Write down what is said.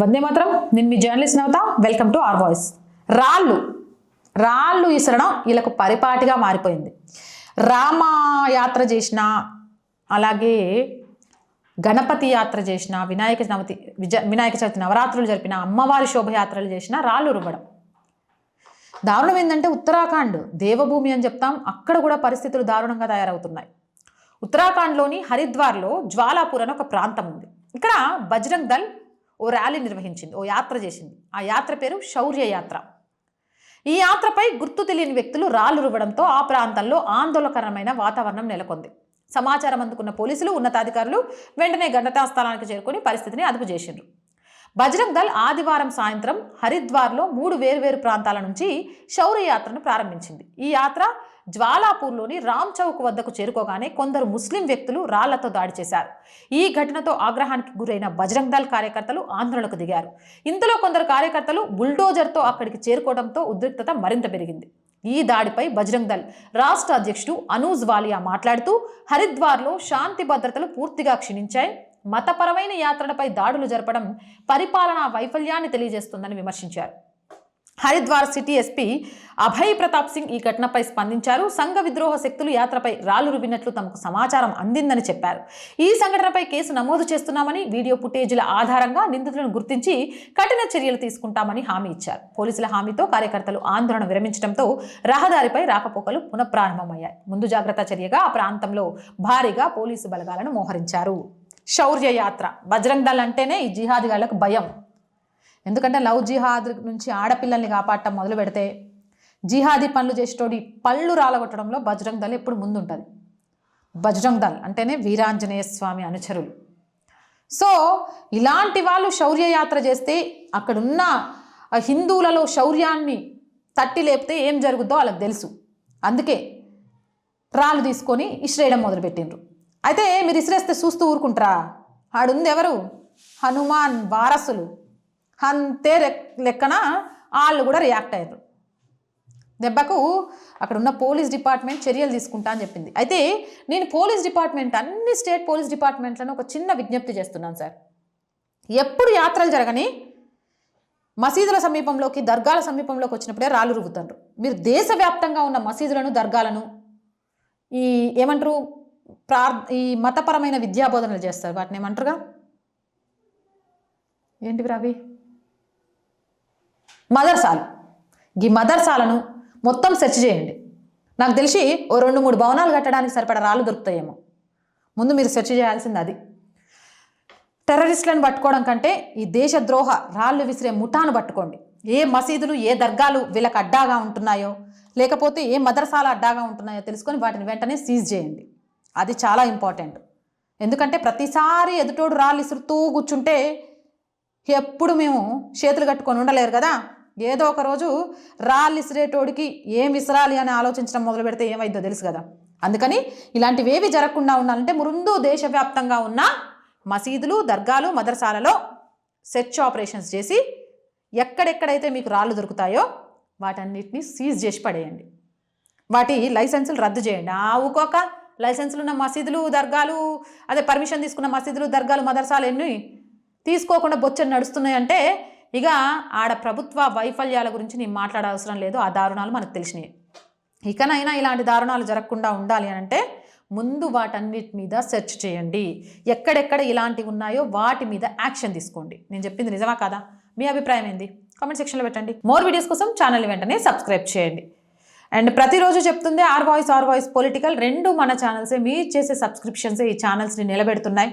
వందే మాత్రం. నేను మీ journalist Navatha. Welcome to R voice. రాళ్ళు. రాళ్ళు ఇసరడం వీళ్ళకు పరిపాటిగా మారిపోయింది. రామయాత్ర చేసిన అలాగే గణపతి యాత్ర చేసిన వినాయక నవతి విజ వినాయక చవితి నవరాత్రులు జరిపిన అమ్మవారి శోభయాత్రలు చేసిన రాళ్ళు రువ్వడం. దారుణం ఏంటంటే ఉత్తరాఖండ్ దేవభూమి అని చెప్తాం. అక్కడ కూడా పరిస్థితులు దారుణంగా తయారవుతున్నాయి. ఉత్తరాఖండ్లోని హరిద్వార్లో జ్వాలాపూర్ అని ఒక ప్రాంతం ఉంది. ఇక్కడ బజరంగ్ దల్ ఓ ర్యాలీ నిర్వహించింది ఓ యాత్ర చేసింది. ఆ యాత్ర పేరు శౌర్య యాత్ర. ఈ యాత్రపై గుర్తు తెలియని వ్యక్తులు రాళ్ళు రువ్వడంతో ఆ ప్రాంతంలో ఆందోళనకరమైన వాతావరణం నెలకొంది. సమాచారం అందుకున్న పోలీసులు ఉన్నతాధికారులు వెంటనే ఘటనా స్థలానికి చేరుకొని పరిస్థితిని అదుపు చేసిండ్రు. బజరంగ్ దళ్ ఆదివారం సాయంత్రం హరిద్వార్లో మూడు వేర్వేరు ప్రాంతాల నుంచి శౌర్య యాత్రను ప్రారంభించింది. ఈ యాత్ర జ్వాలాపూర్లోని రామ్ చౌక్ వద్దకు చేరుకోగానే కొందరు ముస్లిం వ్యక్తులు రాళ్ళతో దాడి చేశారు. ఈ ఘటనతో ఆగ్రహానికి గురైన బజరంగ్ దళ్ కార్యకర్తలు ఆందోళనకు దిగారు. ఇంతలో కొందరు కార్యకర్తలు బుల్డోజర్తో అక్కడికి చేరుకోవడంతో ఉద్రిక్తత మరింత పెరిగింది. ఈ దాడిపై బజరంగ్ దళ్ రాష్ట్ర అధ్యక్షుడు అనూజ్ వాలియా మాట్లాడుతూ హరిద్వార్లో శాంతి భద్రతలు పూర్తిగా క్షీణించాయి. మతపరమైన యాత్రలపై దాడులు జరపడం పరిపాలనా వైఫల్యాన్ని తెలియజేస్తుందని విమర్శించారు. హరిద్వార్ సిటీ ఎస్పీ అభయ్ ప్రతాప్ సింగ్ ఈ ఘటనపై స్పందించారు. సంఘ విద్రోహ శక్తులు యాత్రపై రాళ్ళు రువినట్లు తమకు సమాచారం అందిందని చెప్పారు. ఈ సంఘటనపై కేసు నమోదు చేస్తున్నామని వీడియో ఫుటేజీల ఆధారంగా నిందితులను గుర్తించి కఠిన చర్యలు తీసుకుంటామని హామీ ఇచ్చారు. పోలీసుల హామీతో కార్యకర్తలు ఆందోళన విరమించడంతో రహదారిపై రాకపోకలు పునఃప్రారంభమయ్యాయి. ముందు జాగ్రత్త చర్యగా ఆ ప్రాంతంలో భారీగా పోలీసు బలగాలను మోహరించారు. శౌర్య యాత్ర బజరంగ్ దళ్ అంటేనే ఈ జిహాదిగాళ్ళకు భయం. ఎందుకంటే లవ్ జిహాద్ నుంచి ఆడపిల్లల్ని కాపాడటం మొదలు పెడితే జిహాదీ పనులు చేసేటోడి పళ్ళు రాలగొట్టడంలో బజరంగ్ దళ్ ఎప్పుడు ముందుంటుంది. బజరంగ్ దళ్ అంటేనే వీరాంజనేయ స్వామి అనుచరులు. సో ఇలాంటి వాళ్ళు శౌర్యయాత్ర చేస్తే అక్కడున్న హిందువులలో శౌర్యాన్ని తట్టి లేపితే ఏం జరుగుద్దో వాళ్ళకి తెలుసు. అందుకే రాళ్ళు తీసుకొని ఇసిరేయడం మొదలుపెట్టిండ్రు. అయితే మీరు ఇసిరేస్తే చూస్తూ ఊరుకుంటారా? ఆడుంది ఎవరు? హనుమాన్ వారసులు. అంతే లెక్కన వాళ్ళు కూడా రియాక్ట్ అయ్యారు. దెబ్బకు అక్కడ ఉన్న పోలీస్ డిపార్ట్మెంట్ చర్యలు తీసుకుంటా అని చెప్పింది. అయితే నేను పోలీస్ డిపార్ట్మెంట్ అన్ని స్టేట్ పోలీస్ డిపార్ట్మెంట్లను ఒక చిన్న విజ్ఞప్తి చేస్తున్నాను సార్. ఎప్పుడు యాత్రలు జరగని మసీదుల సమీపంలోకి దర్గాల సమీపంలోకి వచ్చినప్పుడే రాళ్ళు రువ్వుతారు. మీరు దేశవ్యాప్తంగా ఉన్న మసీదులను దర్గాలను ఈ ఏమంటారు ప్రార్ ఈ మతపరమైన విద్యాబోధనలు చేస్తారు. వాటిని ఏమంటారుగా? ఏంటివి రావి? మదర్సాలు. ఈ మదర్సాలను మొత్తం సెర్చ్ చేయండి. నాకు తెలిసి ఓ రెండు మూడు భవనాలు కట్టడానికి సరిపడా రాళ్ళు దొరుకుతాయేమో. ముందు మీరు సెర్చ్ చేయాల్సింది అది. టెర్రరిస్టులను పట్టుకోవడం కంటే ఈ దేశద్రోహ రాళ్ళు విసిరే ముఠాను పట్టుకోండి. ఏ మసీదులు ఏ దర్గాలు వీళ్ళకి అడ్డాగా ఉంటున్నాయో లేకపోతే ఏ మదర్సాలు అడ్డాగా ఉంటున్నాయో తెలుసుకొని వాటిని వెంటనే సీజ్ చేయండి. అది చాలా ఇంపార్టెంట్. ఎందుకంటే ప్రతిసారి ఎదుటోడు రాళ్ళు ఇసురుతూ కూర్చుంటే ఎప్పుడు మేము చేతులు కట్టుకొని ఉండలేరు కదా. ఏదో ఒక రోజు రాళ్ళు ఇసిరేటోడికి ఏం విసరాలి అని ఆలోచించడం మొదలు పెడితే ఏమైందో తెలుసు కదా. అందుకని ఇలాంటివేవి జరగకుండా ఉండాలంటే ముందు దేశవ్యాప్తంగా ఉన్న మసీదులు దర్గాలు మదర్సాలలో సెర్చ్ ఆపరేషన్స్ చేసి ఎక్కడెక్కడైతే మీకు రాళ్ళు దొరుకుతాయో వాటన్నిటిని సీజ్ చేసి పడేయండి. వాటి లైసెన్సులు రద్దు చేయండి. ఆ లైసెన్సులు ఉన్న మసీదులు దర్గాలు అదే పర్మిషన్ తీసుకున్న మసీదులు దర్గాలు మదర్సాలు ఎన్ని తీసుకోకుండా బొచ్చని నడుస్తున్నాయంటే ఇక ఆడ ప్రభుత్వ వైఫల్యాల గురించి నేను మాట్లాడవసరం లేదు. ఆ దారుణాలు మనకు తెలిసినాయి. ఇకనైనా ఇలాంటి దారుణాలు జరగకుండా ఉండాలి అని అంటే ముందు వాటన్నిటి మీద సెర్చ్ చేయండి. ఎక్కడెక్కడ ఇలాంటివి ఉన్నాయో వాటి మీద యాక్షన్ తీసుకోండి. నేను చెప్పింది నిజమా కాదా? మీ అభిప్రాయం ఏంది? కామెంట్ సెక్షన్లో పెట్టండి. మోర్ వీడియోస్ కోసం ఛానల్ వెంటనే సబ్స్క్రైబ్ చేయండి. అండ్ ప్రతిరోజు చెప్తుంది R voice R voice political రెండు మన ఛానల్సే. మీరు చేసే సబ్స్క్రిప్షన్సే ఈ ఛానల్స్ని నిలబెడుతున్నాయి.